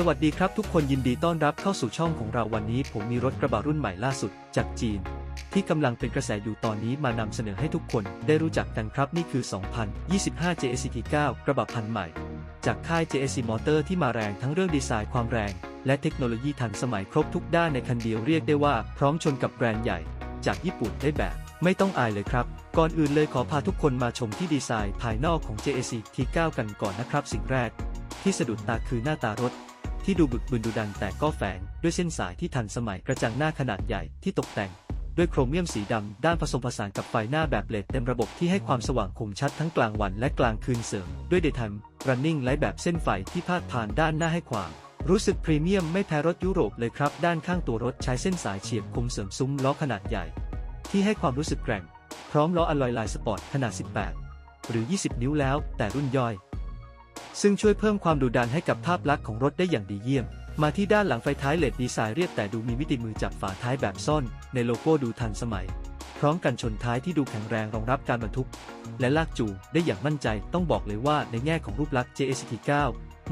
สวัสดีครับทุกคนยินดีต้อนรับเข้าสู่ช่องของเราวันนี้ ผมมีรถกระบะรุ่นใหม่ล่าสุด จากจีน ที่กำลังเป็นกระแสอยู่ตอนนี้มานำเสนอให้ทุกคนได้รู้จักกันครับนี่คือ 2025 JSC T9 กระบะพันธุ์ใหม่ จากค่าย JSC Motor ที่มาแรงทั้งเรื่องดีไซน์ความแรง และเทคโนโลยีทันสมัยครบทุกด้านในคันเดียวเรียกได้ว่า พร้อมชนกับแบรนด์ใหญ่ จากญี่ปุ่นได้แบบ ไม่ต้องอายเลยครับ ก่อนอื่นเลยขอพาทุกคนมาชมที่ดีไซน์ภายนอกของ JSC T9 กันก่อนนะครับสิ่งแรก ที่สะดุดตาคือหน้าตารถ ที่ดูบึกบึนดุดันแต่ก็แฝงด้วยเส้นสายที่ทันสมัยกระจังหน้าขนาดใหญ่ที่ตกแต่งด้วยโครเมียมสีดำ ด้านผสมผสานกับไฟหน้าแบบเลดเต็มระบบที่ให้ความสว่างคมชัดทั้งกลางวันและกลางคืนเสริม ด้วย Daytime Running ไลท์แบบเส้นไฟที่พาดผ่านด้านหน้าให้ความ รู้สึกพรีเมียมไม่แพ้รถยุโรปเลยครับ ด้านข้างตัวรถใช้เส้นสายเฉียบคมเสริมซุ้มล้อขนาดใหญ่ ที่ให้ความรู้สึกแกร่ง พร้อมล้ออลลอยลายสปอร์ตขนาด 18 หรือ 20 นิ้วแล้ว แต่รุ่นย่อย ซึ่งช่วยเพิ่มความดุดันให้กับภาพลักษณ์ของรถได้อย่างดีเยี่ยม มาที่ด้านหลังไฟท้ายเลดดีไซน์เรียบแต่ดูมีมิติมือจับฝาท้ายแบบซ่อน ในโลโก้ดูทันสมัย พร้อมกันชนท้ายที่ดูแข็งแรงรองรับการบรรทุก และลากจูงได้อย่างมั่นใจต้องบอกเลยว่าในแง่ของรูปลักษณ์ JST9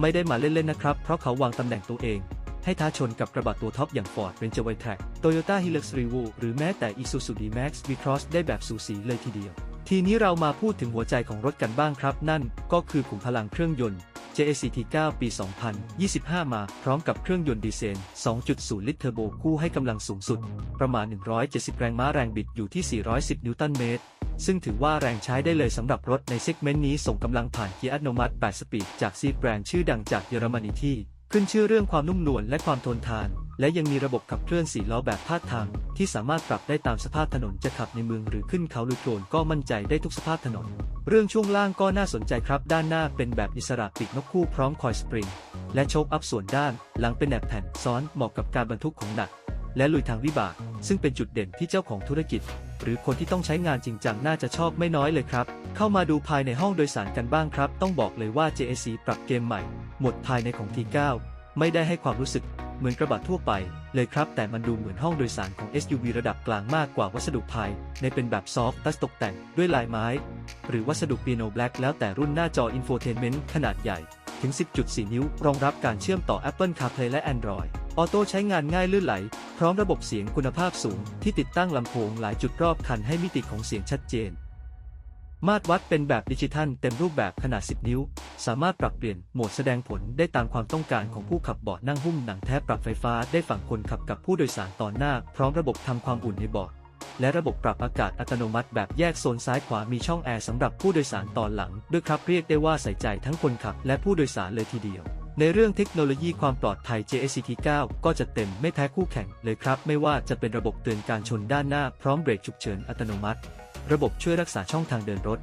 ไม่ได้มาเล่นๆนะครับเพราะเขาวางตำแหน่งตัวเองให้ท้าชนกับกระบะตัวท็อปอย่าง Ford Ranger Wildtrak Toyota Hilux Revo หรือแม้แต่ Isuzu D-Max V-Cross ได้แบบสูสีเลยทีเดียว ทีนี้เรามาพูดถึงหัวใจของรถกันบ้างครับ นั่นก็คือขุมพลังเครื่องยนต์ JACT9 ปี 2025 มาพร้อมกับเครื่องยนต์ดีเซล 2.0 ลิตรเทอร์โบคู่ให้กำลังสูงสุด ประมาณ 170 แรงม้าแรงบิดอยู่ที่ 410 นิวตันเมตร ซึ่งถือว่าแรงใช้ได้เลยสำหรับรถในเซกเมนต์นี้ส่งกำลังผ่านเกียร์อัตโนมัติ 8 สปีดจากซีแบรนด์ชื่อดังจากเยอรมนีที่ ขึ้นชื่อเรื่องความนุ่มนวลและความทนทาน และยังมีระบบขับเคลื่อน4ล้อแบบพาดทาง ที่สามารถปรับได้ตามสภาพถนนจะขับในเมืองหรือขึ้นเขาหรือโคลนก็มั่นใจได้ทุกสภาพถนน เรื่องช่วงล่างก็น่าสนใจครับ ด้านหน้าเป็นแบบอิสระปีกนกคู่พร้อมคอยสปริง และโชคอัพส่วนด้าน หลังเป็นแหนบแผ่นซ้อนเหมาะกับการบรรทุกของหนัก และลุยทางวิบาก ซึ่งเป็นจุดเด่นที่เจ้าของธุรกิจ หรือคนที่ต้องใช้งานจริงจังน่าจะชอบไม่น้อยเลยครับ เข้ามาดูภายในห้องโดยสารกันบ้างครับ ต้องบอกเลยว่า JAC ปรับเกมใหม่ หมดภายในของ T9 ไม่ได้ให้ความรู้สึก เหมือนกระบะทั่วไป เลยครับ แต่มันดูเหมือนห้องโดยสารของ SUV ระดับกลางมากกว่าวัสดุภายในเป็นแบบซอฟต์ตัสตกแต่งด้วยลายไม้ หรือวัสดุเปียโนแบล็กแล้วแต่รุ่นหน้าจออินโฟเทนเมนต์ขนาดใหญ่ถึง 10.4 นิ้ว รองรับการเชื่อมต่อ Apple CarPlay และ Android ออโต้ใช้งานง่ายลื่นไหล พร้อมระบบเสียงคุณภาพสูง ที่ติดตั้งลำโพงหลายจุดรอบคันให้มิติของเสียงชัดเจน มาตรวัดเป็นแบบดิจิทัลเต็มรูปแบบขนาด 10 นิ้ว สามารถปรับเปลี่ยนโหมดแสดงผลได้ตามความต้องการของผู้ขับเบาะนั่งหุ้มหนังแท้ปรับไฟฟ้าได้ฝั่งคนขับกับผู้โดยสารตอนหน้า พร้อมระบบทำความอุ่นในเบาะและระบบปรับอากาศอัตโนมัติแบบแยกโซนซ้ายขวามีช่องแอร์สำหรับผู้โดยสารตอนหลัง ด้วยครับเรียกได้ว่าใส่ใจทั้งคนขับและผู้โดยสารเลยทีเดียว ในเรื่องเทคโนโลยีความปลอดภัย JSCT9 ก็จะเต็มไม่แพ้คู่แข่งเลยครับ ไม่ว่าจะเป็นระบบเตือนการชนด้านหน้าพร้อมเบรกฉุกเฉินอัตโนมัติ ระบบช่วยรักษาช่องทางเดินรถ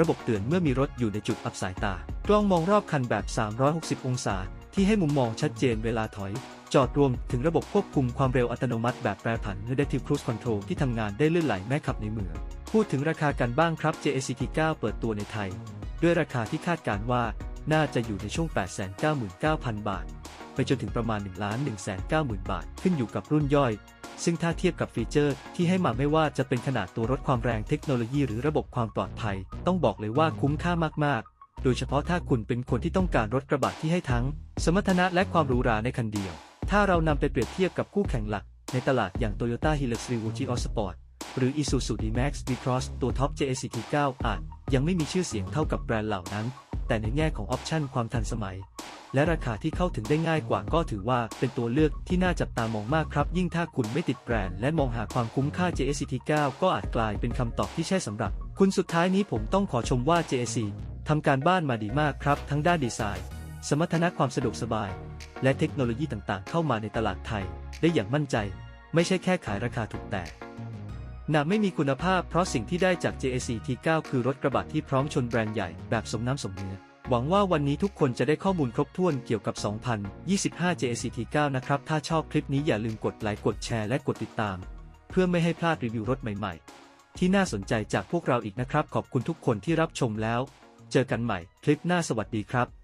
ระบบเตือนเมื่อมีรถอยู่ในจุดอับสายตา กล้องมองรอบคันแบบ 360 องศา ที่ให้มุมมองชัดเจนเวลาถอย จอดรวมถึงระบบควบคุมความเร็วอัตโนมัติแบบแปรผัน Adaptive Cruise Control ที่ทำงานได้ลื่นไหลแม้ขับในเมือง พูดถึงราคากันบ้างครับ JACT9 เปิดตัวในไทย ด้วยราคาที่คาดการว่าน่าจะอยู่ในช่วง 899,000 บาท ไปจนถึงประมาณ 1 1 9 0 0 0 0 บาท ขึ้นอยู่กับรุ่นย่อย ซึ่งถ้าเทียบกับฟีเจอร์ที่ให้มาไม่ว่าจะเป็นขนาดตัวรถความแรงเทคโนโลยีหรือระบบความปลอดภัย ต้องบอกเลยว่าคุ้มค่ามากๆ โดยเฉพาะถ้าคุณเป็นคนที่ต้องการรถกระบะที่ให้ทั้ง สมรรถนะและความหรูหราในคันเดียว ถ้าเรานำไปเปรียบเทียบกับคู่แข่งหลัก ในตลาดอย่าง Toyota Hilux Revo GR Sport หรือ Isuzu D-Max V-Cross ตัวท็อป JACT9 อาจยังไม่มีชื่อเสียงเท่ากับแบรนด์เหล่านั้น แต่ในแง่ของออปชั่นความทันสมัย และราคาที่เข้าถึงได้ง่ายกว่าก็ถือว่าเป็นตัวเลือกที่น่าจับตามองมากครับ ยิ่งถ้าคุณไม่ติดแบรนด์และมองหาความคุ้มค่า JSCT9 ก็อาจกลายเป็นคำตอบที่ใช่สำหรับ คุณสุดท้ายนี้ผมต้องขอชมว่า JSC ทำการบ้านมาดีมากครับ ทั้งด้านดีไซน์ สมรรถนะความสะดวกสบาย และเทคโนโลยีต่างๆ เข้ามาในตลาดไทย ได้อย่างมั่นใจ ไม่ใช่แค่ขายราคาถูกแต่หนาไม่มีคุณภาพเพราะสิ่งที่ได้จาก JAC T9 คือรถกระบะที่พร้อมชนแบรนด์ใหญ่แบบสมน้ำสมเนื้อ หวังว่าวันนี้ทุกคนจะได้ข้อมูลครบถ้วนเกี่ยวกับ 2025 JAC T9 นะครับ ถ้าชอบคลิปนี้อย่าลืมกดไลค์ กดแชร์และกดติดตาม เพื่อไม่ให้พลาดรีวิวรถใหม่ๆ ที่น่าสนใจจากพวกเราอีกนะครับ ขอบคุณทุกคนที่รับชมแล้ว เจอกันใหม่คลิปหน้าสวัสดีครับ